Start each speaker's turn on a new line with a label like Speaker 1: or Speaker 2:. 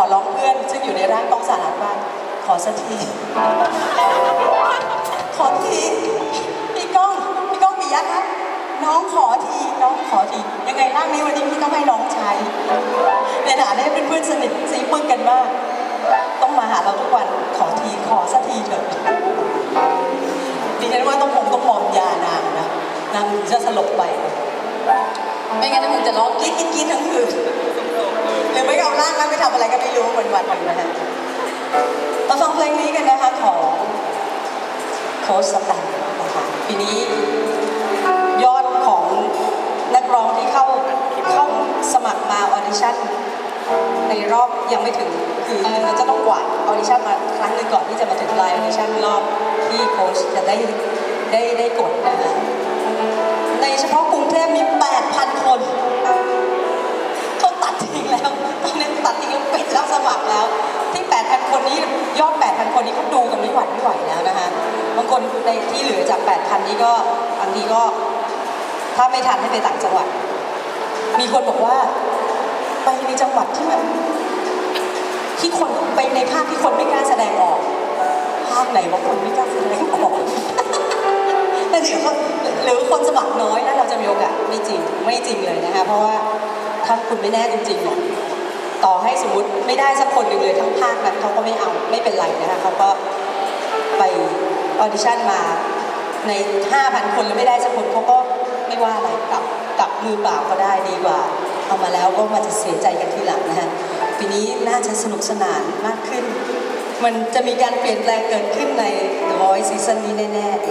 Speaker 1: อร้องเพื่อน ซึ่งอยู่ในร่างกองสารัตบ้างขอสักที ขอทีพี่ก้องพี่ก้องมียะครับ น้องขอทีน้องขอที ยังไงร่างนี้วันนี้พี่ต้องให้น้องใช้ในฐานะเป็นเพื่อนสนิทซีปึ้งกันมากต้องมาหาเราทุกวันขอทีขอสักทีเถอะดิฉันว่าต้องคงต้องมอมยานางนะนางถึงจะสลบไป ไม่งั้นมึงจะร้องกรี๊ดกรี๊ดกรี๊ดทั้งคืนำอะไรก็ไม่รู้วันวันๆหนึ่งนะฮะมาฟังเพลงนี้กันนะคะของโค้ชสแตนนะคะปีนี้ยอดของนักร้องที่เข้าเข้าสมัครมาออดิชั่นในรอบยังไม่ถึงคือเราจะต้องกวาดออดิชั่นมาครั้งหนึ่งก่อนที่จะมาถึงไลน์ออดิชั่นรอบที่โค้ชจะได้ได้ได้กดนะคะในเฉพาะกรุงเทพมี 8,000 คน หวั่นไม่ไหวแล้วนะคะบางคนในที่เหลือจาก 8,000 นี้ก็บางทีก็ ถ้าไม่ทันให้ไปต่างจังหวัด มีคนบอกว่า ไปในจังหวัดที่มันที่คนไปในภาคที่คนไม่กล้าแสดงออก ภาคไหนว่าคนไม่กล้าแสดงออกแต่เดี๋ยวหรือคนสมัครน้อยแล้วเราจะมีโอกาสไม่จริงไม่จริงเลยนะคะเพราะว่าถ้าคุณไม่แน่จริงๆเนี่ยต่อให้สมมติไม่ได้สักคนหนึ่งเลยทั้งภาคนั้นเขาก็ไม่เอาไม่เป็นไรนะคะเขาก็ ออดิชั่นมาใน 5,000 คนแล้วไม่ได้สักคนเขาก็ไม่ว่าอะไรกลับกลับมือเปล่าก็ได้ดีกว่าเอามาแล้วก็มาจะเสียใจกันทีหลังนะฮะปีนี้น่าจะสนุกสนานมากขึ้น มันจะมีการเปลี่ยนแปลงเกิดขึ้นใน The Voice ซีซั่นนี้แน่ๆ